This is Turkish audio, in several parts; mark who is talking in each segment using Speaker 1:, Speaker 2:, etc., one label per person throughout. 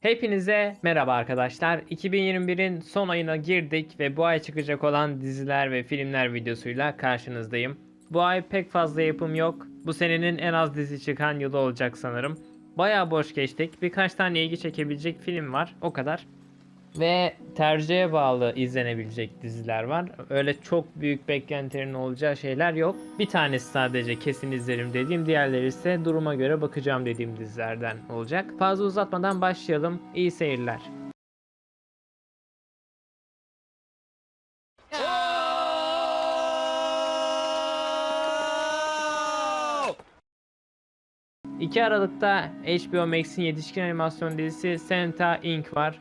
Speaker 1: Hepinize merhaba arkadaşlar. 2021'in son ayına girdik ve bu ay çıkacak olan diziler ve filmler videosuyla karşınızdayım. Bu ay pek fazla yapım yok. Bu senenin en az dizi çıkan yılı olacak sanırım. Bayağı boş geçtik. Birkaç tane ilgi çekebilecek film var. O kadar. Ve tercihe bağlı izlenebilecek diziler var. Öyle çok büyük beklentilerin olacağı şeyler yok. Bir tanesi sadece kesin izlerim dediğim, diğerleri ise duruma göre bakacağım dediğim dizilerden olacak. Fazla uzatmadan başlayalım. İyi seyirler. İki Aralık'ta HBO Max'in yetişkin animasyon dizisi Santa Inc. var.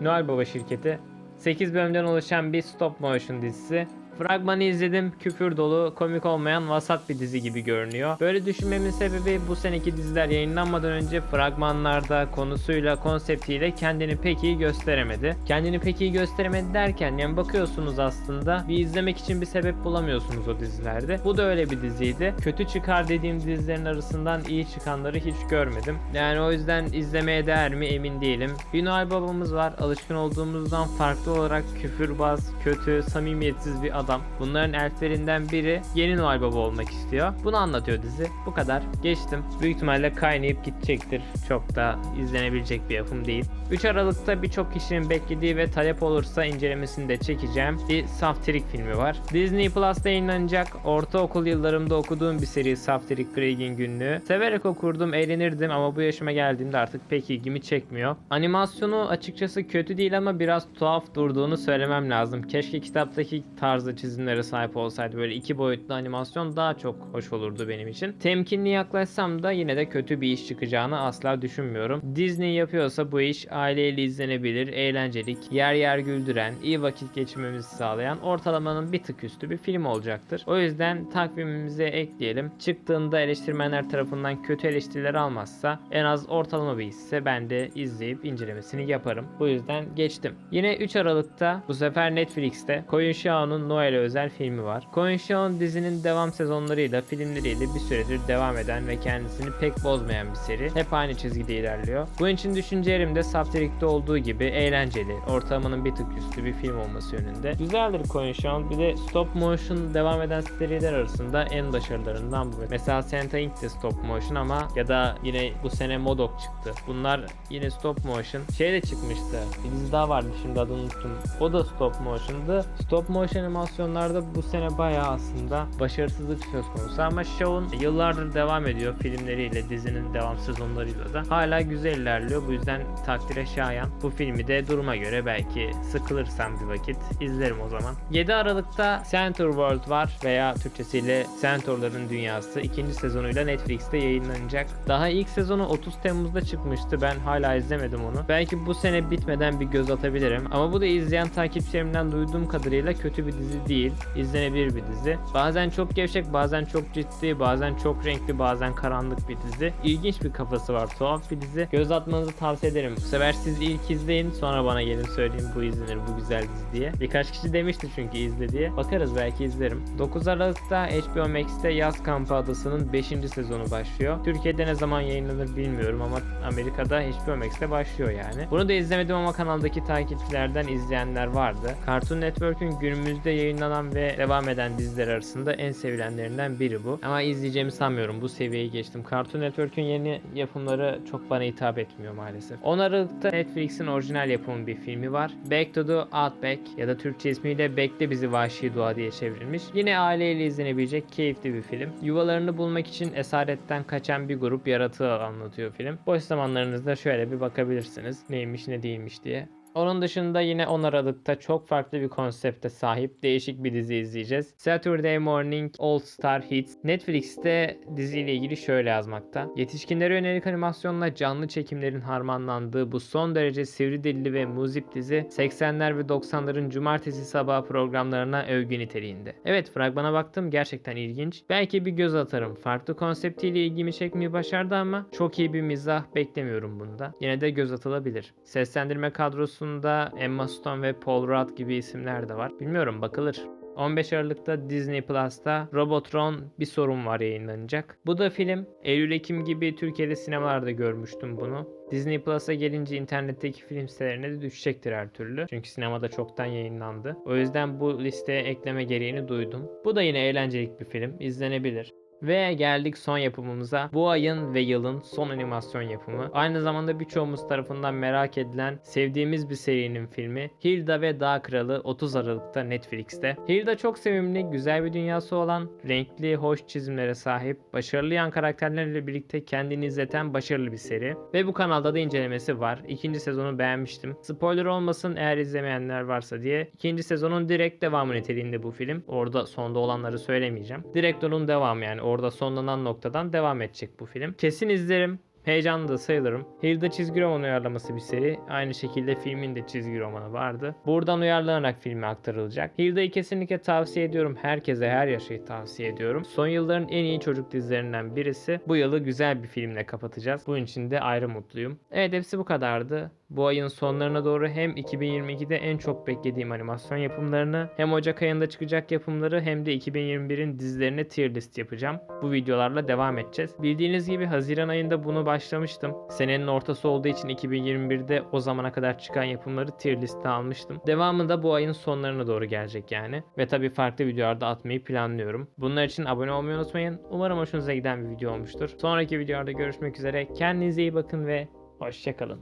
Speaker 1: Noel Baba şirketi. 8 bölümden oluşan bir stop motion dizisi. Fragmanı izledim. Küfür dolu, komik olmayan vasat bir dizi gibi görünüyor. Böyle düşünmemin sebebi bu seneki diziler yayınlanmadan önce fragmanlarda konusuyla, konseptiyle kendini pek iyi gösteremedi. Kendini pek iyi gösteremedi derken yani bakıyorsunuz aslında bir izlemek için bir sebep bulamıyorsunuz o dizilerde. Bu da öyle bir diziydi. Kötü çıkar dediğim dizilerin arasından iyi çıkanları hiç görmedim. Yani o yüzden izlemeye değer mi emin değilim. Noel babamız var. Alışkın olduğumuzdan farklı olarak küfürbaz, kötü, samimiyetsiz bir adam. Bunların elflerinden biri yeni Noel Baba olmak istiyor. Bunu anlatıyor dizi. Bu kadar. Geçtim. Büyük ihtimalle kaynayıp gidecektir. Çok da izlenebilecek bir yapım değil. 3 Aralık'ta birçok kişinin beklediği ve talep olursa incelemesini de çekeceğim bir Saftirik filmi var. Disney Plus'ta yayınlanacak. Ortaokul yıllarımda okuduğum bir seri Saftirik Craig'in günlüğü. Severek okurdum, eğlenirdim ama bu yaşıma geldiğimde artık pek ilgimi çekmiyor. Animasyonu açıkçası kötü değil ama biraz tuhaf durduğunu söylemem lazım. Keşke kitaptaki tarzı çizimlere sahip olsaydı. Böyle iki boyutlu animasyon daha çok hoş olurdu benim için. Temkinli yaklaşsam da yine de kötü bir iş çıkacağını asla düşünmüyorum. Disney yapıyorsa bu iş aileyle izlenebilir, eğlencelik, yer yer güldüren, iyi vakit geçirmemizi sağlayan ortalamanın bir tık üstü bir film olacaktır. O yüzden takvimimize ekleyelim. Çıktığında eleştirmenler tarafından kötü eleştiriler almazsa en az ortalama bir hisse ben de izleyip incelemesini yaparım. Bu yüzden geçtim. Yine 3 Aralık'ta bu sefer Netflix'te Koyun Shao'nun Noel'e özel filmi var. Shao dizinin devam sezonlarıyla, filmleriyle bir süredir devam eden ve kendisini pek bozmayan bir seri. Hep aynı çizgide ilerliyor. Bunun için düşüncelerim de Saftirik'te olduğu gibi eğlenceli, ortalamanın bir tık üstü bir film olması yönünde. Güzeldir Shao. Bir de stop motion devam eden seriler arasında en başarılarından bu. Mesela Santa Inc. de stop motion ama ya da yine bu sene Modok çıktı. Bunlar yine stop motion. Şey de çıkmıştı. Bir dizi daha vardı şimdi adını unuttum. O da stop motion'dı. Stop motion animasyonlarda bu sene bayağı aslında başarısızlık söz konusu ama Show'un yıllardır devam ediyor filmleriyle, dizinin devam sezonlarıyla da. Hala güzel ilerliyor. Bu yüzden takdire şayan. Bu filmi de duruma göre belki sıkılırsam bir vakit izlerim o zaman. 7 Aralık'ta Centaur World var veya Türkçesiyle Centaurların Dünyası ikinci sezonuyla Netflix'te yayınlanacak. Daha ilk sezonu 30 Temmuz'da çıkmıştı. Ben hala izlemedim onu. Belki bu sene bitmeden bir göz atabilirim. Ama bu da izleyen takipçilerimden duyduğum kadarıyla kötü bir dizi değil. İzlenebilir bir dizi. Bazen çok gevşek, bazen çok ciddi, bazen çok renkli, bazen karanlık bir dizi. İlginç bir kafası var, tuhaf bir dizi. Göz atmanızı tavsiye ederim. Bu sefer siz ilk izleyin, sonra bana gelin söyleyin bu izlenir, bu güzel dizi diye. Birkaç kişi demişti çünkü izle diye. Bakarız belki izlerim. 9 Aralık'ta HBO Max'te Yaz Kampı Adası'nın 5. sezonu başlıyor. Türkiye'de ne zaman yayınlanır bilmiyorum ama Amerika'da HBO Max'te başlıyor yani. Bunu da izlemedim ama kanaldaki takipçilerden izleyenler vardı. Cartoon Network'ün günümüzde yayınlanan ve devam eden diziler arasında en sevilenlerinden biri bu. Ama izleyeceğimi sanmıyorum. Bu seviyeyi geçtim. Cartoon Network'ün yeni yapımları çok bana hitap etmiyor maalesef. 10 Aralık'ta Netflix'in orijinal yapımı bir filmi var. Back to the Outback ya da Türkçe ismiyle Bekle Bizi Vahşi Doğa diye çevrilmiş. Yine aileyle izlenebilecek keyifli bir film. Yuvalarını bulmak için esaretten kaçan bir grup yaratığı anlatıyor film. Boş zamanlarınızda şöyle bir bakabilirsiniz. Neymiş ne değilmiş diye. Onun dışında yine 10 Aralık'ta çok farklı bir konsepte sahip değişik bir dizi izleyeceğiz. Saturday Morning All Star Hits. Netflix'te diziyle ilgili şöyle yazmakta. Yetişkinlere yönelik animasyonla canlı çekimlerin harmanlandığı bu son derece sivri dilli ve muzip dizi 80'ler ve 90'ların cumartesi sabahı programlarına övgü niteliğinde. Evet fragmana baktım gerçekten ilginç. Belki bir göz atarım. Farklı konseptiyle ilgimi çekmeyi başardı ama çok iyi bir mizah beklemiyorum bunda. Yine de göz atılabilir. Seslendirme kadrosu kadrosunda Emma Stone ve Paul Rudd gibi isimler de var. Bilmiyorum bakılır. 15 Aralık'ta Disney Plus'ta Robotron Bir Sorun Var yayınlanacak. Bu da film Eylül-Ekim gibi Türkiye'de sinemalarda görmüştüm bunu. Disney Plus'a gelince internetteki film sitelerine de düşecektir her türlü. Çünkü sinemada çoktan yayınlandı. O yüzden bu listeye ekleme gereğini duydum. Bu da yine eğlencelik bir film. izlenebilir. Ve geldik son yapımımıza. Bu ayın ve yılın son animasyon yapımı. Aynı zamanda birçoğumuz tarafından merak edilen, sevdiğimiz bir serinin filmi Hilda ve Dağ Kralı 30 Aralık'ta Netflix'te. Hilda çok sevimli, güzel bir dünyası olan, renkli, hoş çizimlere sahip, başarılı yan karakterlerle birlikte kendini izleten başarılı bir seri. Ve bu kanalda da incelemesi var. İkinci sezonu beğenmiştim. Spoiler olmasın eğer izlemeyenler varsa diye. İkinci sezonun direkt devamı niteliğinde bu film. Orada sonda olanları söylemeyeceğim. Direkt onun devamı yani orada sonlanan noktadan devam edecek bu film. Kesin izlerim. Heyecanlı da sayılırım. Hilda çizgi roman uyarlaması bir seri. Aynı şekilde filmin de çizgi romanı vardı. Buradan uyarlanarak filme aktarılacak. Hilda'yı kesinlikle tavsiye ediyorum. Herkese her yaşayı tavsiye ediyorum. Son yılların en iyi çocuk dizilerinden birisi. Bu yılı güzel bir filmle kapatacağız. Bunun için de ayrı mutluyum. Evet hepsi bu kadardı. Bu ayın sonlarına doğru hem 2022'de en çok beklediğim animasyon yapımlarını hem Ocak ayında çıkacak yapımları hem de 2021'in dizilerine tier list yapacağım. Bu videolarla devam edeceğiz. Bildiğiniz gibi Haziran ayında bunu başlamıştım. Senenin ortası olduğu için 2021'de o zamana kadar çıkan yapımları tier liste almıştım. Devamı da bu ayın sonlarına doğru gelecek yani. Ve tabii farklı videolarda atmayı planlıyorum. Bunlar için abone olmayı unutmayın. Umarım hoşunuza giden bir video olmuştur. Sonraki videolarda görüşmek üzere. Kendinize iyi bakın ve hoşçakalın.